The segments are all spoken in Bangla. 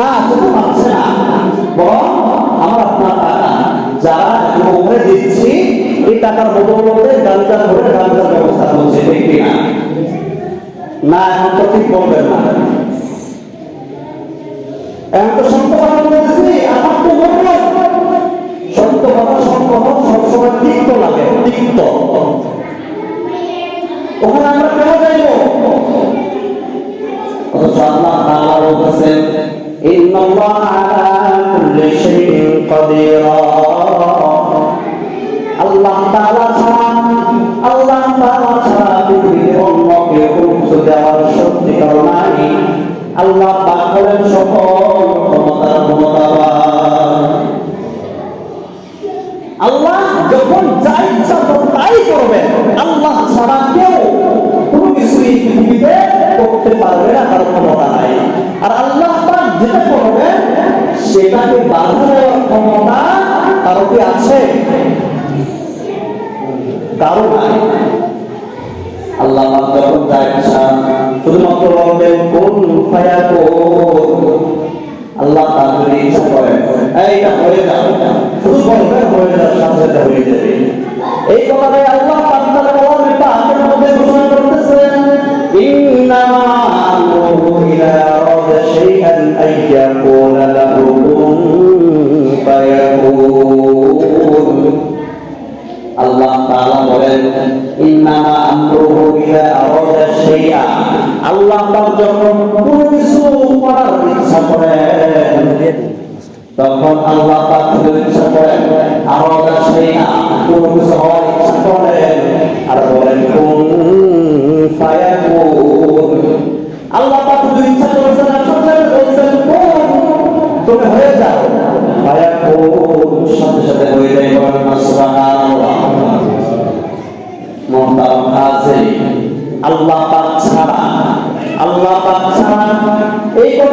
না শুধু পাচ্ছে না। বরং আমার আপনার টাকা যারা ওখানে দিচ্ছি, এই টাকার বদৌলতে গাঞ্জা ধরে গাঞ্জার ব্যবস্থা করছে, ঠিক কিনা না? এখন তো ঠিক বলবেন না। এখন তো সত্য কথা বলতেছি, আমার তো হয় সত্য কথা সত্য কথা সবসময় তিক্ত লাগে, তিক্ত। ওখানে আমরা কেন যাইব? অথচ আল্লাহ তাআলা বলতেছেন ইন্নাল্লাহ আলা কুল্লি শাইইন কাদির। আল্লাহ তাআলা ছাড়া আল্লাহ তাআলা ছাড়া পৃথিবীতে অন্য কেউ দেওয়ার শক্তি কারও নাই। আল্লাহ পাক করেন সকল কারও কি আছে? কারও নাই। আল্লাহ যখন শুধুমাত্র বলবেন কোন আল্লাহ তার যদি ইচ্ছা করেন এইটা হয়ে শুধু বলবেন হয়ে সাথে সাথে হয়ে যাবে। এই কথাটাই তাআলা বলেন, ইন্নামা আমরুহু ইযা আরাদা শাইআ। আল্লাহ পাক যখন কোনো কিছু করার ইচ্ছা করেন, তখন আল্লাহ পাক যদি ইচ্ছা করেন, আরাদা শাইআ, কোনো কিছু হওয়ার ইচ্ছা করেন, আর বলেন, কুন ফায়াকুন আল্লাহ পাক যদি ইচ্ছা করেছেন আসলে বলছেন, কুন। তুমি হয়ে যাও। ফায়াকুন সাথে সাথে হয়ে যায়, বলেন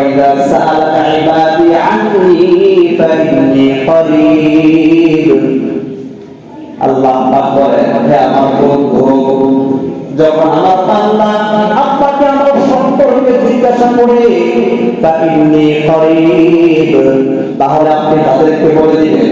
ওয়াইদা সাআলাকা ইবাদি আন্নি ফাইন্নি করিব আল্লাহ হে আমার বন্ধু, যখন আমার বান্দা আপনাকে আমার সম্পর্কে জিজ্ঞাসা করে তা তাহলে আপনি তাদেরকে বলে দিবেন